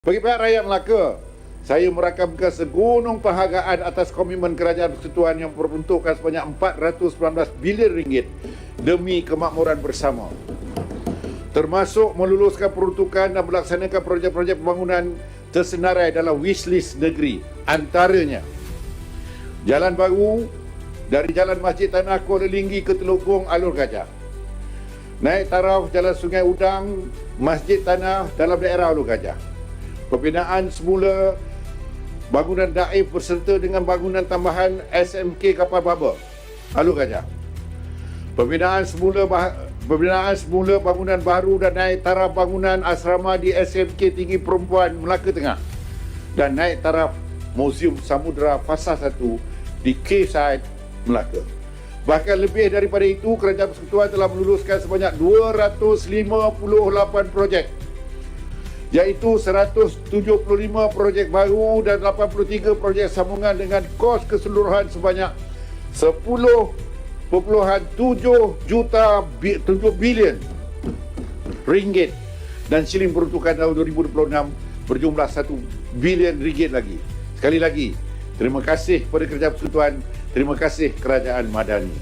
Bagi pihak rakyat Melaka, saya merakamkan segunung penghargaan atas komitmen kerajaan persekutuan yang memperuntukkan sebanyak 419 bilion ringgit demi kemakmuran bersama. Termasuk meluluskan peruntukan dan melaksanakan projek-projek pembangunan tersenarai dalam wishlist negeri. Antaranya, jalan baru dari Jalan Masjid Tanah Kuala Linggi ke Teluk Gong Alur Gajah. Naik taraf Jalan Sungai Udang, Masjid Tanah dalam daerah Alur Gajah. Pembinaan semula bangunan daif berserta dengan bangunan tambahan SMK Kapal Baba Alur Gajah. Pembinaan semula pembinaan semula bangunan baru dan naik taraf bangunan asrama di SMK Tinggi Perempuan Melaka Tengah dan naik taraf Museum Samudra Fasa 1 di Quayside Melaka. Bahkan lebih daripada itu, Kerajaan Persekutuan telah meluluskan sebanyak 258 projek iaitu 175 projek baru dan 83 projek sambungan dengan kos keseluruhan sebanyak 10.7 juta bi- 7 bilion ringgit dan siling peruntukan tahun 2026 berjumlah 1 bilion ringgit lagi. Sekali lagi, terima kasih kepada Kerajaan Persekutuan, terima kasih Kerajaan Madani.